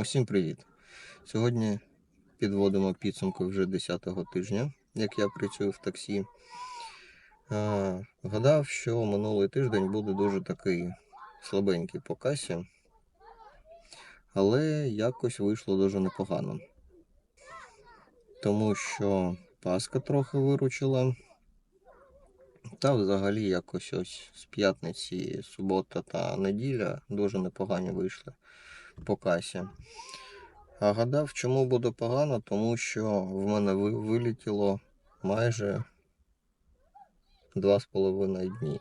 Усім привіт! Сьогодні підводимо підсумки вже 10-го тижня, як я працюю в таксі. Гадав, що минулий тиждень буде дуже такий слабенький по касі, але якось вийшло дуже непогано. Тому що Паска трохи виручила. Та взагалі якось ось з п'ятниці, субота та неділя дуже непогані вийшли по касі. А гадав, чому буде погано, тому що в мене ви- вилетіло майже 2,5 дні.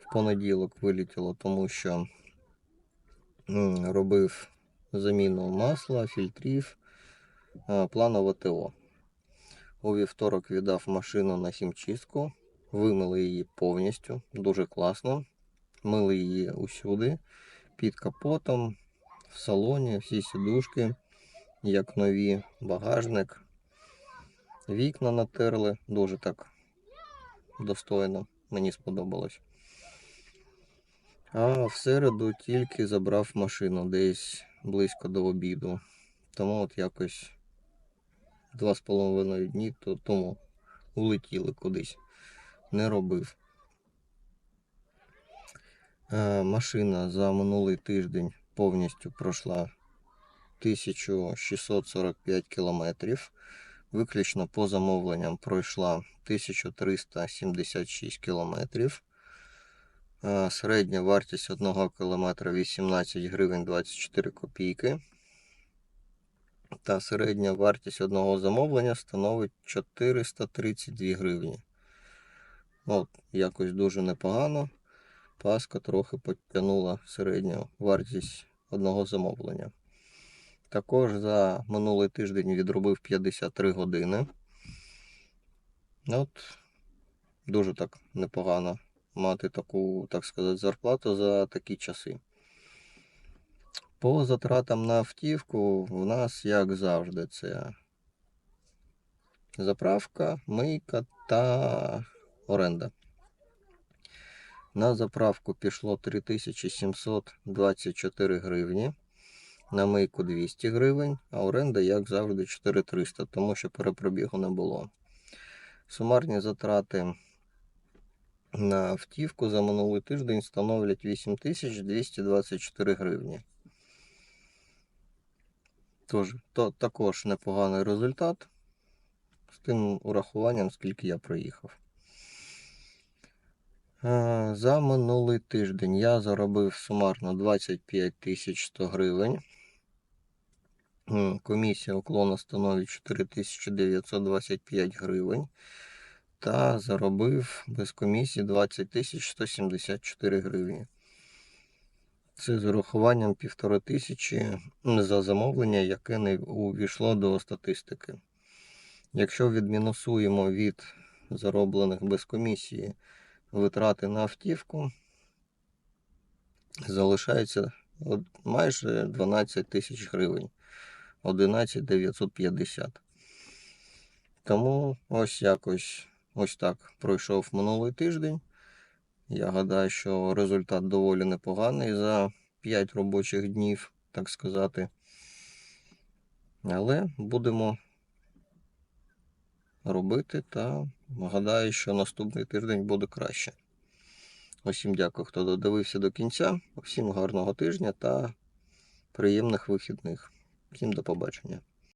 В понеділок вилетіло, тому що робив заміну масла, фільтрів, планове ТО. У вівторок віддав машину на хімчистку, вимили її повністю, дуже класно. Мили її усюди, під капотом, в салоні, всі сідушки, як нові, багажник. Вікна натерли, дуже так достойно, мені сподобалось. А в середу тільки забрав машину десь близько до обіду. Тому от якось два з половиною дні то, тому улетіли кудись. Не робив. Е, машина за минулий тиждень повністю пройшла 1645 кілометрів. Виключно по замовленням пройшла 1376 кілометрів. Е, Середня вартість 1 кілометра 18 гривень 24 копійки. Та середня вартість одного замовлення становить 432 гривні. От, якось дуже непогано. Паска трохи підтягнула середню вартість одного замовлення. Також за минулий тиждень відробив 53 години. От, дуже так непогано мати таку, так сказати, зарплату за такі часи. По затратам на автівку в нас, як завжди, це заправка, мийка та оренда. На заправку пішло 3724 гривні, на мийку 200 гривень, а оренда, як завжди, 4300, тому що перепробігу не було. Сумарні затрати на автівку за минулий тиждень становлять 8224 гривні. Тож, то, також непоганий результат з тим урахуванням, скільки я проїхав. Е, За минулий тиждень я заробив сумарно 25 100 гривень. Комісія уклону становить 4925 гривень. Та заробив без комісії 20 174 гривні. Це з урахуванням півтори тисячі за замовлення, яке не увійшло до статистики. Якщо відмінусуємо від зароблених без комісії витрати на автівку, залишається майже 12 тисяч гривень, 11 950. Тому ось якось ось так пройшов минулий тиждень. Я гадаю, що результат доволі непоганий за 5 робочих днів, так сказати. Але будемо робити та гадаю, що наступний тиждень буде краще. Усім дякую, хто додивився до кінця. Всім гарного тижня та приємних вихідних. Всім до побачення.